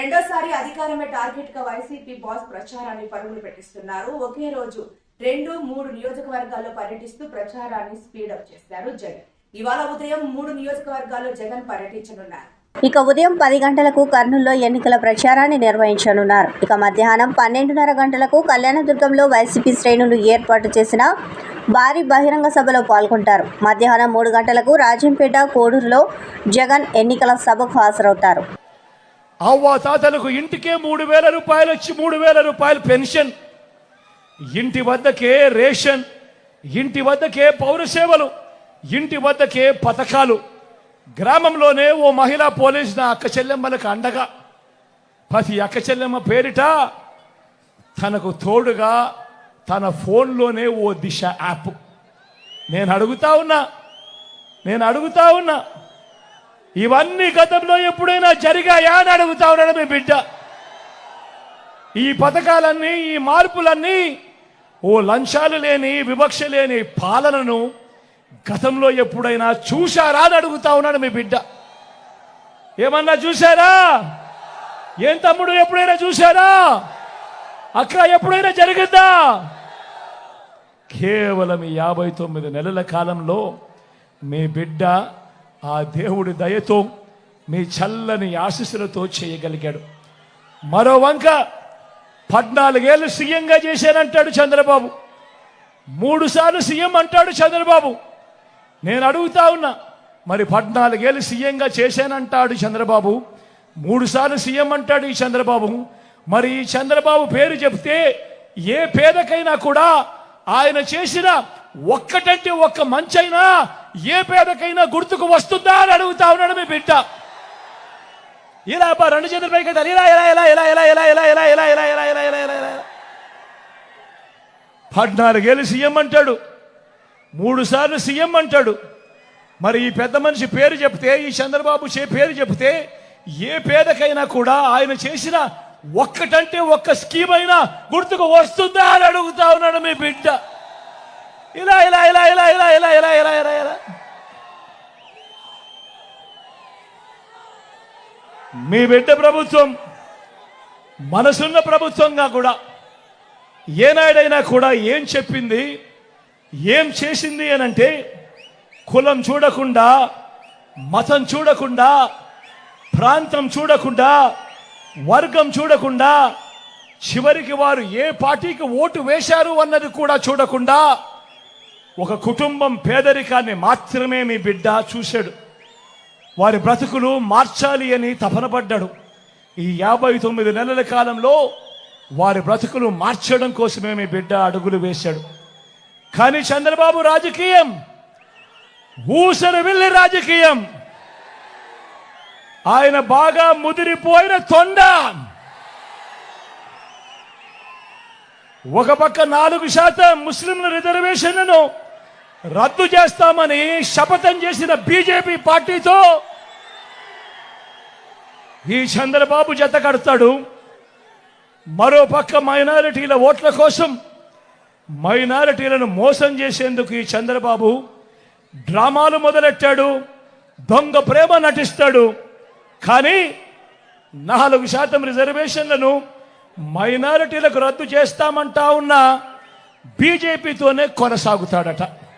రెండోసారి అధికారమే టార్గెట్గా వైసీపీ బాస్ ప్రచారాన్ని పరుగులు పెట్టిస్తున్నారు. ఒకే రోజు రెండు మూడు నియోజకవర్గాల్లో పర్యటిస్తూ ప్రచారాన్ని స్పీడప్ చేశారు జగన్. ఇవాళ ఉదయం మూడు నియోజకవర్గాల్లో జగన్ పర్యటించనున్నారు. ఇక ఉదయం పది గంటలకు కర్నూలులో ఎన్నికల ప్రచారాన్ని నిర్వహించనున్నారు. ఇక మధ్యాహ్నం పన్నెండున్నర గంటలకు కళ్యాణదుర్గంలో వైసీపీ శ్రేణులు ఏర్పాటు చేసిన భారీ బహిరంగ సభలో పాల్గొంటారు. మధ్యాహ్నం మూడు గంటలకు రాజంపేట కోడూరులో జగన్ ఎన్నికల సభకు హాజరవుతారు. అవ్వ తాతలకు ఇంటికే మూడు వేల రూపాయలు వచ్చి మూడు వేల రూపాయలు పెన్షన్. ఇంటి వద్దకే రేషన్ ఇంటి వద్దకే పౌర సేవలు ఇంటి వద్దకే పథకాలు. గ్రామంలోనే ఓ మహిళా పోలీస్ నా అక్క చెల్లెమ్మలకు అండగా. ప్రతి అక్క చెల్లెమ్మ పేరిట తనకు తోడుగా తన ఫోన్లోనే ఓ దిశ యాప్. నేను అడుగుతా ఉన్నా నేను అడుగుతా ఉన్నా ఇవన్నీ గతంలో ఎప్పుడైనా జరిగాయా అని అడుగుతా ఉన్నాడు మీ బిడ్డ. ఈ పథకాలన్నీ ఈ మార్పులన్నీ ఓ లంచాలు లేని వివక్ష లేని పాలనను గతంలో ఎప్పుడైనా చూశారా అని అడుగుతా ఉన్నాడు మీ బిడ్డ. ఏమన్నా చూశారా? ఏం తమ్ముడు ఎప్పుడైనా చూశారా? అక్కడ ఎప్పుడైనా జరిగిందా? కేవలం ఈ యాభై తొమ్మిది నెలల కాలంలో మీ బిడ్డ ఆ దేవుడి దయతో మీ చల్లని ఆశీస్సులతో చేయగలిగాడు. మరో వంక పద్నాలుగేళ్ళు సీఎంగా చేశానంటాడు చంద్రబాబు. మూడు సార్లు సీఎం అంటాడు చంద్రబాబు. నేను అడుగుతా ఉన్నా మరి పద్నాలుగేళ్ళు సీఎంగా చేశానంటాడు చంద్రబాబు. మూడు సార్లు సీఎం అంటాడు ఈ చంద్రబాబు. మరి ఈ చంద్రబాబు పేరు చెప్తే ఏ పేదకైనా కూడా ఆయన చేసిన ఒక్కటంటే ఒక్క మంచైనా ఏ పేదకైనా గుర్తుకు వస్తుందా అని అడుగుతా ఉన్నాడు మీ బిడ్డ ఇలా అబ్బా రెండు చేతుల పైకి ఇలా ఇలా ఇలా ఇలా ఇలా ఇలా ఇలా ఇలా ఇలా ఇలా ఇలా ఇలా ఇలా ఇలా ఇలా ఇలా పద్నాలుగేళ్ళు సీఎం అంటాడు మూడు సార్లు సీఎం అంటాడు మరి ఈ పెద్ద మనిషి పేరు చెప్తే ఈ చంద్రబాబు చే పేరు చెప్తే ఏ పేదకైనా కూడా ఆయన చేసిన ఒక్కటంటే ఒక్క స్కీమ్ అయినా గుర్తుకు వస్తుందా అని అడుగుతా ఉన్నాడు మీ బిడ్డ ఇలా ఇలా ఇలా ఇలా ఇలా ఇలా ఇలా ఇలా ఇలా ఇలా. మీ బిడ్డ ప్రభుత్వం మనసున్న ప్రభుత్వంగా కూడా ఏనాడైనా కూడా ఏం చెప్పింది ఏం చేసింది అని అంటే కులం చూడకుండా మతం చూడకుండా ప్రాంతం చూడకుండా వర్గం చూడకుండా చివరికి వారు ఏ పార్టీకి ఓటు వేశారు అన్నది కూడా చూడకుండా ఒక కుటుంబం పేదరికాన్ని మాత్రమే మీ బిడ్డ చూశాడు. వారి బ్రతుకులు మార్చాలి అని తపన పడ్డాడు ఈ యాభై తొమ్మిది నెలల కాలంలో వారి బ్రతుకులు మార్చడం కోసమే మీ బిడ్డ అడుగులు వేశాడు. కానీ చంద్రబాబు రాజకీయం ఊసరు వెళ్ళి రాజకీయం. ఆయన బాగా ముదిరిపోయిన తొండ. ఒక పక్క నాలుగు శాతం ముస్లింల రిజర్వేషన్లను రద్దు చేస్తామని శపథం చేసిన బీజేపీ పార్టీతో ఈ చంద్రబాబు జత కడతాడు. మరో పక్క మైనారిటీల ఓట్ల కోసం మైనారిటీలను మోసం చేసేందుకు ఈ చంద్రబాబు డ్రామాలు మొదలెట్టాడు దొంగ ప్రేమ నటిస్తాడు. కానీ నాలుగు శాతం రిజర్వేషన్లను మైనారిటీలకు రద్దు చేస్తామంటా ఉన్న బీజేపీతోనే కొనసాగుతాడట.